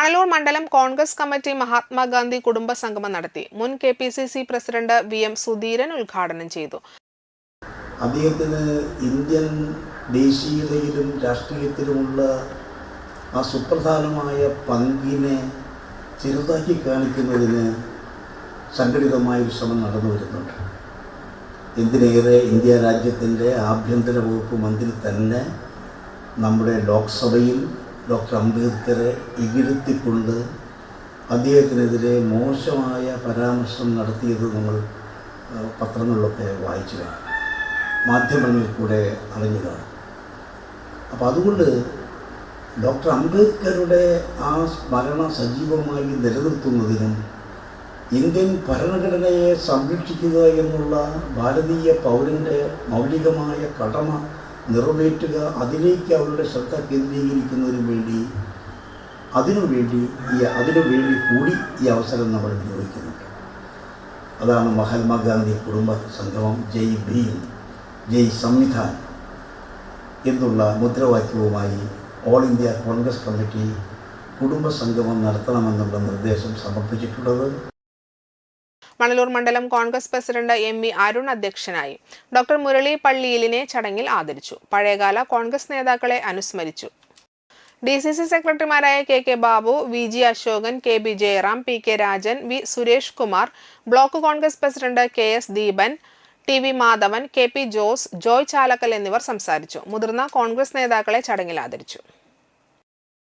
മണലൂർ മണ്ഡലം കോൺഗ്രസ് കമ്മിറ്റി മഹാത്മാഗാന്ധി കുടുംബ സംഗമം നടത്തി. മുൻ K P C C president V M Sudheeran ഉദ്ഘാടനം ചെയ്തു. അദ്ദേഹത്തിന് ഇന്ത്യൻ ദേശീയതയിലും രാഷ്ട്രീയത്തിലുമുള്ള ആ സുപ്രധാനമായ പങ്കിനെ ചെറുതാക്കി കാണിക്കുന്നതിന് സംഘടിതമായൊരു ശ്രമം നടന്നു വരുന്നുണ്ട്. എന്തിനേറെ ഇന്ത്യ രാജ്യത്തിന്റെ ആഭ്യന്തര വകുപ്പ് മന്ത്രി തന്നെ നമ്മുടെ ലോക്സഭയിൽ ഡോക്ടർ അംബേദ്കറെ ഇകിഴ്ത്തിക്കൊണ്ട് അദ്ദേഹത്തിനെതിരെ മോശമായ പരാമർശം നടത്തിയത് നമ്മൾ പത്രങ്ങളിലൊക്കെ വായിച്ചു കാണും. മാധ്യമങ്ങളിൽ കൂടെ അറിഞ്ഞു കാണും. അപ്പോൾ അതുകൊണ്ട് ഡോക്ടർ അംബേദ്കറുടെ ആ സ്മരണ സജീവമായി നിലനിർത്തുന്നതിനും ഇന്ത്യൻ ഭരണഘടനയെ സംരക്ഷിക്കുക എന്നുള്ള ഭാരതീയ പൗരന്റെ മൗലികമായ കടമ നിറവേറ്റുക അതിലേക്ക് അവരുടെ ശ്രദ്ധ കേന്ദ്രീകരിക്കുന്നതിനു വേണ്ടി അതിനു വേണ്ടി ഈ അതിനു വേണ്ടി കൂടി ഈ അവസരം നമ്മൾ വിനിയോഗിക്കുന്നുണ്ട് അതാണ് മഹാത്മാഗാന്ധി കുടുംബ സംഗമം ജയ് ഭീം ജയ് സംവിധാൻ എന്നുള്ള മുദ്രാവാക്യവുമായി ഓൾ ഇന്ത്യ കോൺഗ്രസ് കമ്മിറ്റി കുടുംബ സംഗമം നടത്തണമെന്നുള്ള നിർദ്ദേശം സമർപ്പിച്ചിട്ടുള്ളത്. മണലൂർ മണ്ഡലം Congress president M V Arun അധ്യക്ഷനായി. ഡോക്ടർ മുരളി പള്ളിയിലിനെ ചടങ്ങിൽ ആദരിച്ചു. പഴയകാല കോൺഗ്രസ് നേതാക്കളെ അനുസ്മരിച്ചു. ഡി സി സി സെക്രട്ടറിമാരായ K K Babu V G Ashokan K B Jayaram P K Rajan V Suresh Kumar block Congress president K S Deepan T V Madhavan K P Jose Joy Chalakkal എന്നിവർ സംസാരിച്ചു. മുതിർന്ന കോൺഗ്രസ് നേതാക്കളെ ചടങ്ങിൽ ആദരിച്ചു.